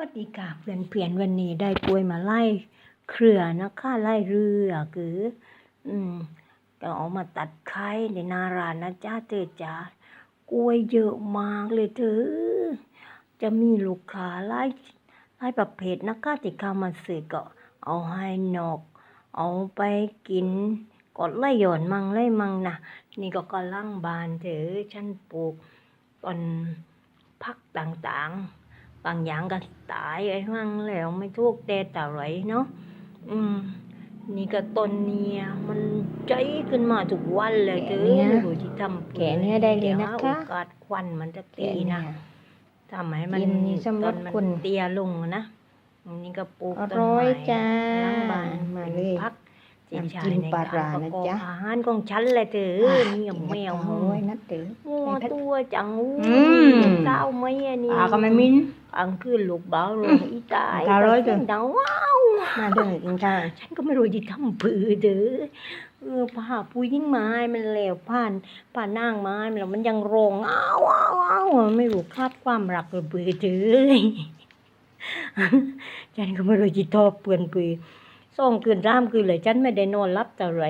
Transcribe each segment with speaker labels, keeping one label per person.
Speaker 1: วัสดีค่ะเพื่อนเพื่อนวันนี้ได้กล้วยมาไล่เครือนะคะไล่เรือคือ อืมก็เอามาตัดไข่ในนารานะจ้าเธอจ้ากล้วยเยอะมากเลยเธอ จะมีลูกค้าไล่ไล่ประเภทนะคะที่เข้ามาซื้อก็เอาให้นก เอาไปกินกดไล่หย่อนมังไล่มังนะนี่ก็กำลังบานเถอฉันปลูกต้นพักต่างๆ บางอย่างก็ตายไอ้มั่งแล้วไม่ทุกแต่แต่ไรเนาะอืม นี่ก็ต้นเนี่ยมันใจขึ้นมาทุกวันเลยเธอ
Speaker 2: แกะเนี่ย
Speaker 1: ไม่รู้ที่ทำ
Speaker 2: แกะเนี่ยได้เลยนะคะ
Speaker 1: ดี๋วหาโอกาสควันมันจะตี
Speaker 2: แกะ
Speaker 1: นะ
Speaker 2: เนี่ย
Speaker 1: ทำให้มัน
Speaker 2: กินนี่สำหรับ
Speaker 1: ต้นมัน
Speaker 2: คน
Speaker 1: เตี้ยลงนะอันนี่ก็ปลูก
Speaker 2: อ
Speaker 1: ต้น
Speaker 2: ร่อย
Speaker 1: ไม้
Speaker 2: จ้า
Speaker 1: ล้างบ้าน
Speaker 2: มาเลย
Speaker 1: พักที่
Speaker 2: น้ำ
Speaker 1: ใช้
Speaker 2: จิ้ม
Speaker 1: ใน
Speaker 2: ปลา
Speaker 1: การ
Speaker 2: ร้า
Speaker 1: ประ
Speaker 2: นะ
Speaker 1: กอบ
Speaker 2: จ๊ะ
Speaker 1: อาหารของฉันเลยเธอนี่กับแมว
Speaker 2: โอ้ยนัดถือ
Speaker 1: มัวตัวจังอู้
Speaker 2: อืม
Speaker 1: เศร้าไหมอันนี้
Speaker 2: ปลาก็ไม่มิ้น
Speaker 1: อังคือลูกเบาลงอีตาย
Speaker 2: อร่อยจัง
Speaker 1: ดังว้าว
Speaker 2: มาเดินกินข้าว
Speaker 1: ฉันก็ไม่รู้จะทำผือเด้อเออผ่าผู้ยิ่งไม้มันแล้วผ่านผ่านนางไม้มันแล้วมันยังโรงอ้าวอ้าวอ้าวไม่รู้คาดความรักเลยเบื่อเด้อฉันก็ไม่รู้จะทอบเปื่อนปือ ส่องคืนร่ามคืนเลยฉันไม่ได้นอนรับแต่ไร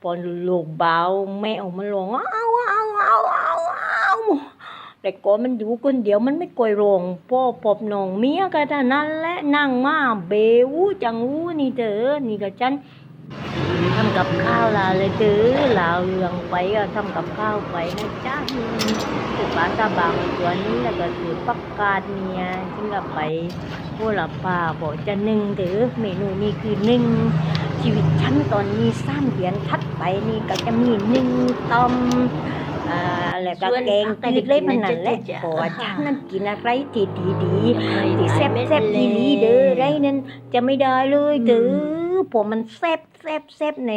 Speaker 1: พอลูกเบาแม่ออกมาลงอ้าวอ้าวอ้าวอ้าวอ้าวแต่ก่อนมันอยู่คนเดียวมันไม่กลัวโรงพ่อปอบน้องเมียก็เท่านั้นและนั่งมาเบวจังวูนี่เธอนี่ก็ฉัน ทำกับข้าวลาเลยตื้อลาวเรืองไปก็ทำกับข้าวไปนะจ๊ะถือปลาตาบางตัวนี้แล้วก็ถือปักกาดเนี่ยจึงก็ไปผู้หลับป่าบอกจะหนึ่งถือเมนูนี้คือหนึ่งชีวิตฉันตอนนี้สร้างเดือนทัดไปนี่ก็จะมีหนึ่งต้มอ่าแล้วก็แกงจืดเลยมันนั่นแหละพราะว่าฉันนั้นกินอะไรที่ดีดีๆที่แซ่บแซ่บๆดีๆเด้อไรนั้นจะไม่ได้เลยเด้อ เพราะมันแซ่บแซ่บแซ่บใน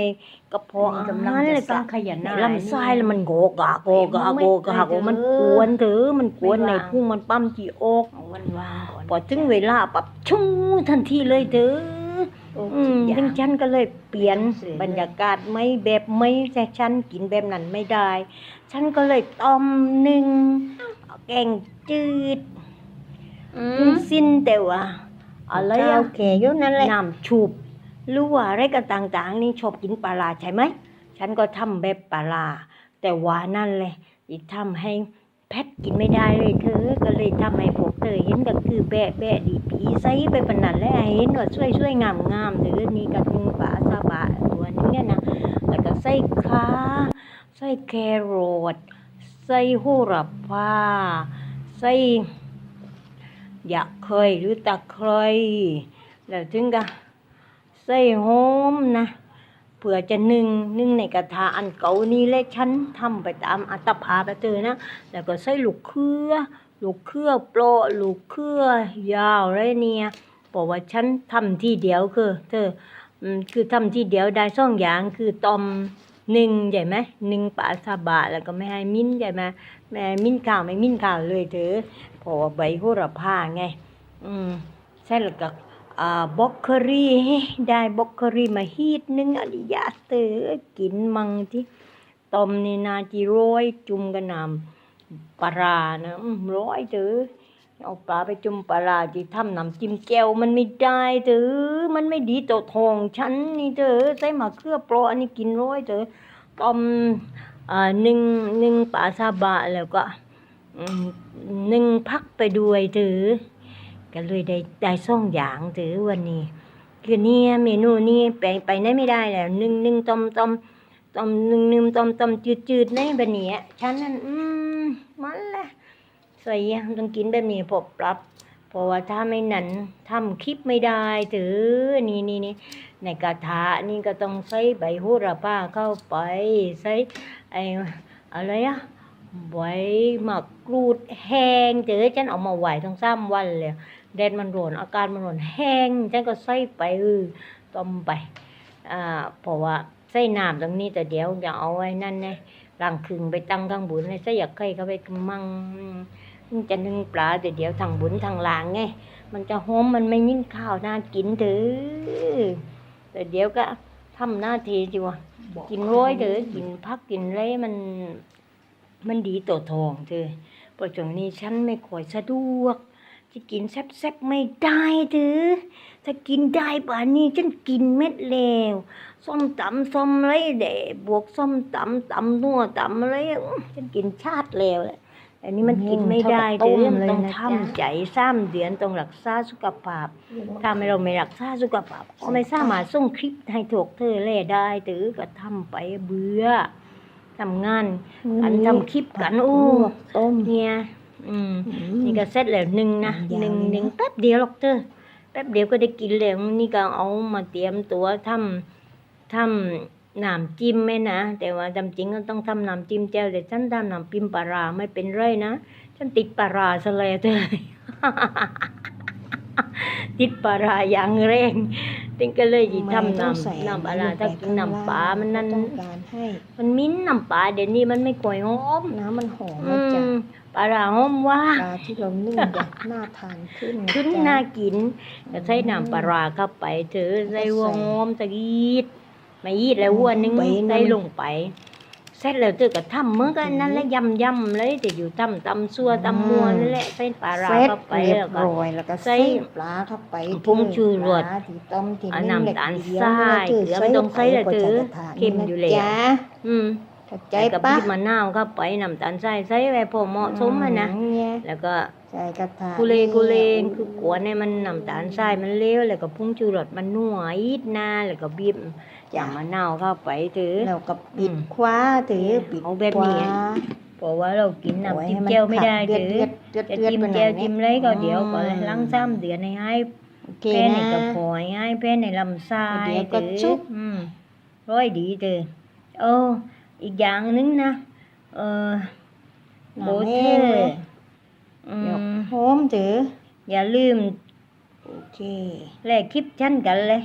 Speaker 1: กระเพาะอา
Speaker 2: นี่กำลัง
Speaker 1: หาร
Speaker 2: จะ
Speaker 1: เลย
Speaker 2: ส
Speaker 1: ก็
Speaker 2: ร้างขยันหน้า
Speaker 1: ลำไส้แล้วมันโกกะโกกะโกกะโกมันกวนเถอะมันกวนในพุ่งมันปั้มจีอก
Speaker 2: เอาวันวางก่อน
Speaker 1: พอถึงเวลาปับชูทันทีเลยเถอะอืมถึงฉันก็เลยเปลี่ยนบรรยากาศไม่แบบไม่แต่ฉันกินแบบนั้นไม่ได้ ฉันก็เลยต้มหนึ่งแกงจืด
Speaker 2: อื
Speaker 1: อื
Speaker 2: ม
Speaker 1: มสิ้นแต่ว่าอะไร
Speaker 2: ข้า
Speaker 1: อะ
Speaker 2: วแก่อยู่นั่นแหละ
Speaker 1: น้ำชุบ หรือว่าอะไรกันต่างๆ นี่ชอบกินปลาร้าใช่ไหม ฉันก็ทำแบบปลาร้าแต่ว่านั่นแหละอีกทำให้แพทกินไม่ได้เลยเธอ ก็เลยทำให้พวกเธอเห็นก็คือแบะแบะดีผีใส่ไปปนนันแล้วเห็นว่าช่วยช่วยงามงามๆเธอนี่ก็คือปลาซาบะตัวนี้นะแล้วก็ใส่ขาใส่แครอทใส่โหระพาใส่ยาเคยหรือตะไคร้แล้วถึงก็ ใส่หอมนะเผื่อจะนึ่งนึ่งในกระทะอันเก่านี้เลยฉันทำไปตามอัตภาพไปเจอนะ แล้วก็ใส่ลูกเครือ ลูกเครือโปรลูกเครือยาวไรเนี่ยบอกว่าฉันทำที่เดียวคือ เธอคือทำที่เดียวได้สองอย่างคือต้มหนึ่งใช่ไหมหนึ่งปลาซาบะแล้วก็ไม่ให้มิ้นใช่ไหมไม่ให้มิ้นข้าวไม่มิ้นข้าวเลยเถอเพราะว่าใบโหระพาไง อืมใช่แล้วก็อ่า บล็อกเคอรี่ได้บล็อกเคอรี่มาฮีดหนึงอริยาเตอกินมังที่ต้มนนาจีโร้อยจุ่มกับน้ำปลาร้านะร้อยเถอเอาปลาไปจุ่มปลาที่ทำน้ำจิ้มแก้วมันไม่ได้เถอมันไม่ดีต่อทองฉันนี่เถอใส่มะเขือเปราอันนี้กินร้อยเถอต้มหนึ่งหนึ่งปลาซาบะแล้วก็หนึ่งพักไปด้วยเถอ ก็เลยได้ได้สองอย่างเถอวันนี้ คือเนี่ยเมนูนี้ไปไปไหนไม่ได้แล้วหนึ่งหนึ่งต้มต้มต้มหนึ่งหนึ่งต้มต้มจืดจืดในบันนี้ฉันนั่นอืมมันแหละใส่ยังต้องกินแบบนี้พอปรับเพราะว่าถ้าไม่นั้นทำคลิปไม่ได้ถือนี่นี่นี่ในกระทะนี่ก็ต้องใส่ใบโหระพาเข้าไปใส่ไอ้อะไรอะใบมะกรูดแห้งเจอฉันเอามาไหวทั้งสามวันเลย แดดมันร้อนอากาศมันร้อนแห้งฉันก็ใส่ไปต้มไปอ่าเพราะว่าใส่น้ำตรงนี้แต่เดี๋ยวอย่าเอาไว้นั่นนะรังคึงไปตั้งข้างบนเลยใส่อยากใครเขาไปมั่งมันจะนึ่งปลาแต่เดี๋ยวทางบุญทางหลางไงมันจะหอมมันไม่ยิ่งข้าวน่ากินเถอะแต่เดี๋ยวก็ทำหน้าทีจิวะกินร้อยเถอะกินพักกินไรมันมันดีต่อท้องเถอเพราะช่วงนี้ฉันไม่ค่อยสะดวก จจะกินแซ่บๆไม่ได้เถือถ้ากินได้ป่านนี้ฉันกินเม็ดแล้วส้มตำส้มอะไรเดะบวกส้มตำตำนัวตำอะไรอื้อฉันกินชาติแล้วแหละแต่นี่มันกินไม่ได้เถือต้องทำใจสามเดือนต้องรักษาสุขภาพ ถ้าไม่เราไม่รักษาสุขภาพก็ไม่สามารถส่งคลิปให้ถูกเธอเล่ได้ตือก็ทำไปเบื่อทำงานอันทำคลิปกันโอ้
Speaker 2: ลวกต้ม
Speaker 1: เนี่ย อืม
Speaker 2: อืม
Speaker 1: นี่ก็เสร็จแล้วหนึ่งนะ
Speaker 2: ยาว
Speaker 1: หนึ่ง
Speaker 2: เลยนะ
Speaker 1: หนึ่งแป๊บเดียวหรอกเธอแป๊บเดียวก็ได้กินแล้วนี่ก็เอามาเตรียมตัวทำทำน้ำจิ้มไหมนะแต่ว่าจำจริงก็ต้องทำน้ำจิ้มแจ่วแต่ฉันทำน้ำจิ้มปลาร้าไม่เป็นไรนะฉันติดปลาร้าซะเลยเธอติดปลาร้าอย่างแรงติงก็เลยจิทำน้ำน้ำปลาร้าถ้ากินน้ำปลามันนั่น
Speaker 2: ต้องการให้
Speaker 1: มันมิ้นน้ำปลาเดี๋ยวนี้มันไม่ก่อยหอม
Speaker 2: น้ำมันหอม
Speaker 1: อื
Speaker 2: นะจ๊ะ
Speaker 1: ม ปลาร้าหอมว่า
Speaker 2: ปลาที่เรานึ่งอย่างน่าทานขึ้นนะ
Speaker 1: ขึ้น
Speaker 2: จ๊ะ
Speaker 1: น่ากินก็ใส่น้ำปลาร้าเข้าไปเถอะใส่หัวหอมตะกีดไม่ยีดแล้วหัวหนึงใส่ลงไปเสร็จแล้วเธอก็ทำเหมื่อนกันนั่นแหละยำยำๆเลยแต่อยู่ตำตำซัวตำมัวนั่นแหละใส่ปลาร้า
Speaker 2: เสร็จ
Speaker 1: เข้าไป
Speaker 2: เรีย
Speaker 1: แล้ว
Speaker 2: บ
Speaker 1: ก็
Speaker 2: ร้อยแล้วก็
Speaker 1: ใส่
Speaker 2: ใส่ปลาเข้าไป
Speaker 1: ผงชูรส
Speaker 2: ปลาที่ต้มที่
Speaker 1: เอา
Speaker 2: นึ่ง
Speaker 1: น้ำตาล
Speaker 2: เดียว
Speaker 1: ทราย
Speaker 2: นะจ๊ะ
Speaker 1: เกลือไม่ต้องใส่เลย
Speaker 2: ก็
Speaker 1: เถ
Speaker 2: จะ
Speaker 1: อะ
Speaker 2: กระทะ
Speaker 1: เค็มอยู่แล้ว
Speaker 2: นะจ๊ะ
Speaker 1: อืม
Speaker 2: เข้าใจ
Speaker 1: ใส่กับ
Speaker 2: ปะ
Speaker 1: บีบมะนาวเข้าไปน้ำตาลทรายใส่ไว้พอเหมาะสมอะนะ
Speaker 2: อืเนี่ย
Speaker 1: แล้วก็
Speaker 2: ใส่กระทะ
Speaker 1: กุเลกุเลคือกวนให้มันน้ำตาลทรายมันเลี้ยวแล้วก็พุงชูรสมันนัวอีดนาแล้วก็บีบ
Speaker 2: จ้ะ
Speaker 1: น้ำมะนาวเข้าไปถือ
Speaker 2: แล้วก็ปิด
Speaker 1: อืม
Speaker 2: คว้าถือปิด
Speaker 1: เอาแบบนี้
Speaker 2: คว้า
Speaker 1: เพราะว่าเรากิน
Speaker 2: โอ้ย
Speaker 1: น้ำจิ้ม
Speaker 2: ให้มัน
Speaker 1: แจ่วไม่ได้
Speaker 2: ขัด
Speaker 1: ถือ
Speaker 2: เดือด
Speaker 1: จะ
Speaker 2: เดือด
Speaker 1: จิ้ม
Speaker 2: เดือด
Speaker 1: แจ่ว
Speaker 2: ไปหน่อย
Speaker 1: จิ้มอะไรก็เดี๋ยวก็
Speaker 2: อืม
Speaker 1: ล้างซ้ำเดือนให้ให้
Speaker 2: โอเค
Speaker 1: แพ้ใน
Speaker 2: นะ
Speaker 1: กระเพาะให้แพ้ในลำไส้
Speaker 2: เดี๋ยวก็
Speaker 1: ถือ
Speaker 2: จุ๊บ
Speaker 1: อืมร้อยดีเถอโอ้ อีกอย่างหนึงนะเออ
Speaker 2: หน่
Speaker 1: โบ
Speaker 2: อ
Speaker 1: เท
Speaker 2: แห้งเลย
Speaker 1: อื
Speaker 2: เดี๋ยว
Speaker 1: ม
Speaker 2: หอมถือ
Speaker 1: อย่าลืม
Speaker 2: โอเค
Speaker 1: แลกคลิปชั้นกันเลย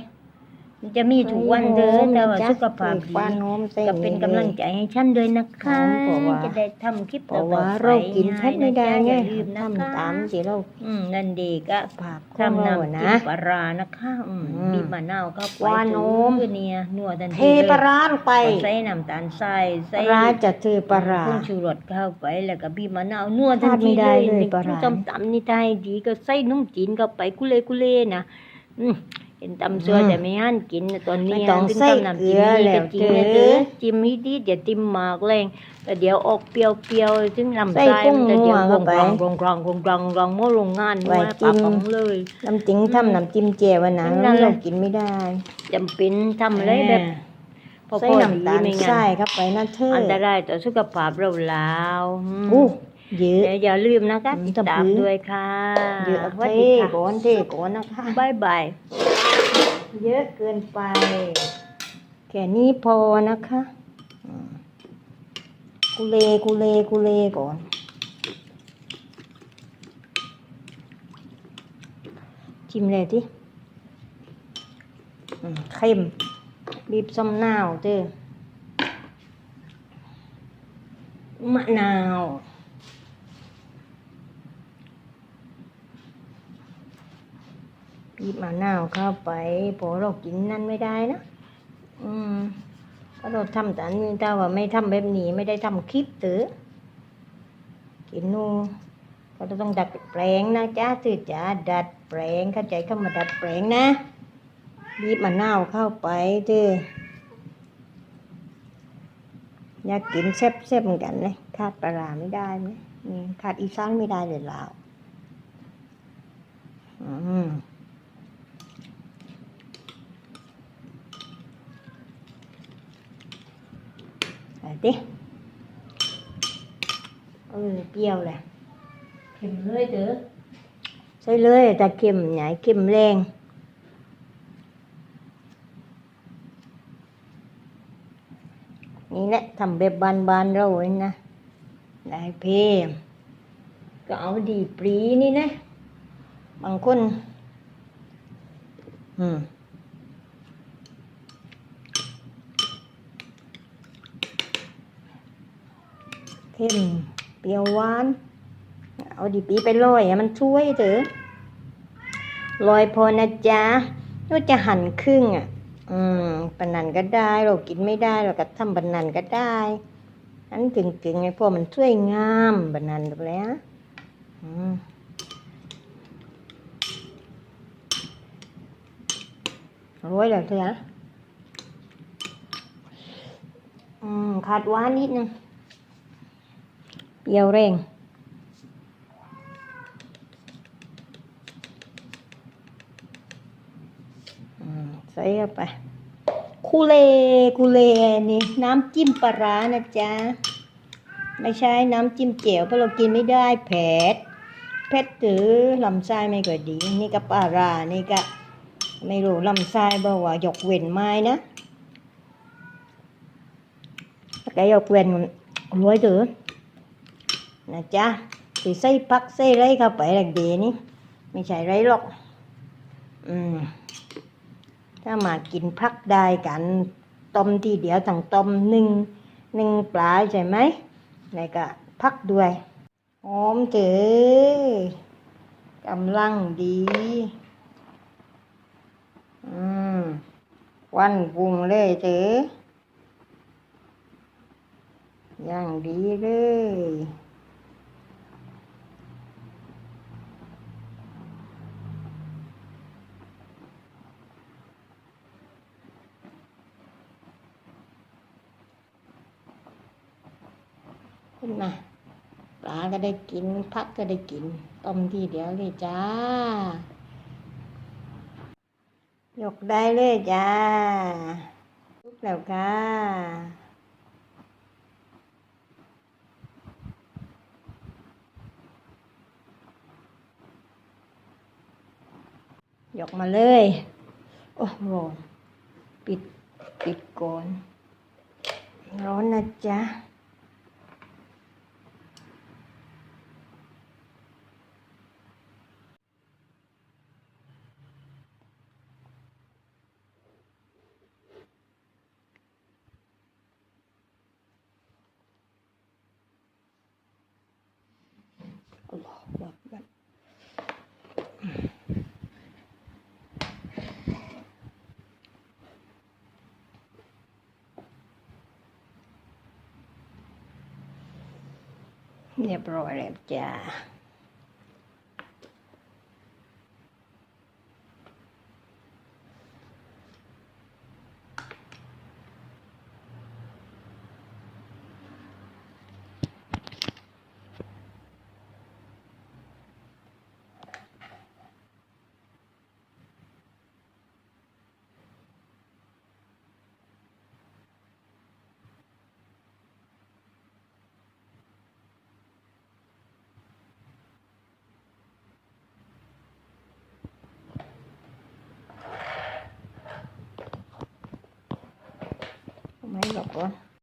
Speaker 1: มันจะมีทุกวันเด้อแต่ว่าสุขภาพดี
Speaker 2: ฟันหอมเส้น
Speaker 1: ก็เป็นกำลังใจให้ฉันด้วยนะคะ
Speaker 2: หอมเพราะว่า
Speaker 1: จะได้ทำคลิป
Speaker 2: เพ
Speaker 1: ต่อ
Speaker 2: ราะ
Speaker 1: ๆ
Speaker 2: ว่า
Speaker 1: ไป
Speaker 2: เรากินแพทไม่ได้ไง
Speaker 1: อย่าลืมนะ
Speaker 2: ทำ
Speaker 1: คะ
Speaker 2: ตามสิเรา
Speaker 1: อืมนั่นดีก็
Speaker 2: ภาพของ
Speaker 1: ทำ
Speaker 2: เรา
Speaker 1: น้ำ
Speaker 2: อะ
Speaker 1: จิ้
Speaker 2: นะ
Speaker 1: มปลาร้านะคะอืม
Speaker 2: อืม
Speaker 1: บีบมะนาวเข้าไป
Speaker 2: หวานหอม
Speaker 1: คือเนี่ยนัวทัน
Speaker 2: เท
Speaker 1: ทีเลย
Speaker 2: ปลาร้าลงไป
Speaker 1: ใส่น้ำตาลทราย
Speaker 2: ป
Speaker 1: ใส่
Speaker 2: ลาร้าจะเทปลาร้า
Speaker 1: ผงชูรสเข้าไปแล้วก็บีบมะนาวนัวทัน
Speaker 2: พลาดไม่
Speaker 1: ที
Speaker 2: ได้
Speaker 1: เลย
Speaker 2: เลย
Speaker 1: นี่
Speaker 2: ปลาร้า
Speaker 1: ต้มตำนี่ได้ดีก็ใส่นุ่มจีนเข้าไปกุเลกุเลนะอืม เห็นตำซัว
Speaker 2: อืม
Speaker 1: แต่ไม่หั่นกินนะตอนนี้
Speaker 2: ไม่ต้อง
Speaker 1: ถึ
Speaker 2: ใส่
Speaker 1: ทำน้ำจิ้ม
Speaker 2: เกลือ
Speaker 1: นี่
Speaker 2: แล้ว
Speaker 1: ก็จริงนะ
Speaker 2: เด้
Speaker 1: เด้
Speaker 2: อ
Speaker 1: อจิ้มนิดนิดอย่าจิ้มมากแรงแต่เดี๋ยวออกเปรี้ยวๆถึงลำ
Speaker 2: ใส่
Speaker 1: ไส้
Speaker 2: กุ้ง
Speaker 1: มันจะเดี๋ยว
Speaker 2: นัว
Speaker 1: กร
Speaker 2: เข้า
Speaker 1: อง
Speaker 2: ไป
Speaker 1: กรองกรองกรองกรองกรองโม่โรงงาน
Speaker 2: ไว้
Speaker 1: ว่า
Speaker 2: กิ
Speaker 1: ปานป๋องเลย
Speaker 2: น้ำจิ้มทำน้ำจิ้มเจยวนะ
Speaker 1: นั่นแหละ
Speaker 2: เรากินไม่ได้
Speaker 1: จำเป็นทำอะไรแบบพอ
Speaker 2: ใส่
Speaker 1: พอ
Speaker 2: น้ำตาล
Speaker 1: ดีไม่งั้น
Speaker 2: ทรายเข้าไปนะเธอ
Speaker 1: อันตรายต่อสุขภาพเราแล้วอืม
Speaker 2: อู้ เยอะ
Speaker 1: เดี๋ยวอย่าลืมนะคะ
Speaker 2: อืม
Speaker 1: ติด
Speaker 2: จะ
Speaker 1: ตาม
Speaker 2: บื้อ
Speaker 1: ด้วยค่ะ
Speaker 2: เยอะ
Speaker 1: สวัส
Speaker 2: เท
Speaker 1: ดีค่ะ
Speaker 2: ก่อนเทก่อนนะคะ
Speaker 1: บายบาย
Speaker 2: เยอะเกินไป แค่นี้พอนะคะอืมกุเลกุเลกุเลก่อนชิมเลยที่เค็มบีบส้มนาวเด้อมะนาว บีบ มะนาวเข้าไปเพอเรากินนั่นไม่ได้นะ อืมเพราเราทำแต่นี้ถ้าว่าไม่ทำแบบนี้ไม่ได้ทำคลิปตือกินนูก็ต้องดัดแปลงนะจ้าตือจ้าดัดแปลงเข้าใจเข้ามาดัดแปลงนะบีบมะนาวเข้าไปเด้ออยากกินแซ่บๆเหมือนกันเลยขาดปลาไม่ได้ไหมขาดอีสานไม่ได้เลยลาวอืม ดิเออเปรี้ยวเลย
Speaker 1: เข็มเลยเด้อ
Speaker 2: ใส่เลยแต่เค็มใหญ่เค็มแรงนี่แหละทำแบบบานๆเราเองนะได้เพมก็เอาดีปรีนี่นะ บางคน อืม เค็มเปรี้ยวหวาน เอาดีปีไปลอยมันช่วยเถอะลอยพอนะจ๊ะก็จะหั่นครึ่งอะ อืมบันนันก็ได้เรากินไม่ได้เราก็ทำปนนันก็ได้อันถึงๆึงไอ้พวกมันช่วยงามบันนันไปแล้วอืมร้อยแล้วเถอะอืมขาดหวานนิดนึง เปรี้ยวแรงใส่เข้าไปคูเลคูเลนี่น้ำจิ้มปลาร้านะจ๊ะ ไม่ใช่น้ำจิ้มเจียวเพราะเรากินไม่ได้เผ็ดเผ็ดหรือลำไส้ไม่ค่อยดี นี่ก็ปลาร้านี่ก็ไม่รู้ลำไส้บอกว่ายกเว้นไม้นะแกยกเว้นรวยเถอะ นะจ๊ะสิใส่พักใส่ไรเข้าไปหลักดีนี่ไม่ใช่ไรหรอก อืม ถ้ามากินพักได้กันต้มทีเดียวทั้งต้มหนึ่งหนึ่งปลาใช่ไหมแล้วก็พักด้วยหอมเถอกำลังดี อืม วันปรุงเลยเถอย่างดีเลย ขึ้นมาปลาก็ได้กินพักก็ได้กินต้มทีเดียวเลยจ้ายกได้เลยจ้าลุกแล้วค่ะยกมาเลย โอ้ร้อนปิด ปิดก่อน ร้อนนะจ๊ะ เรียบร้อยแล้วจ้า 老婆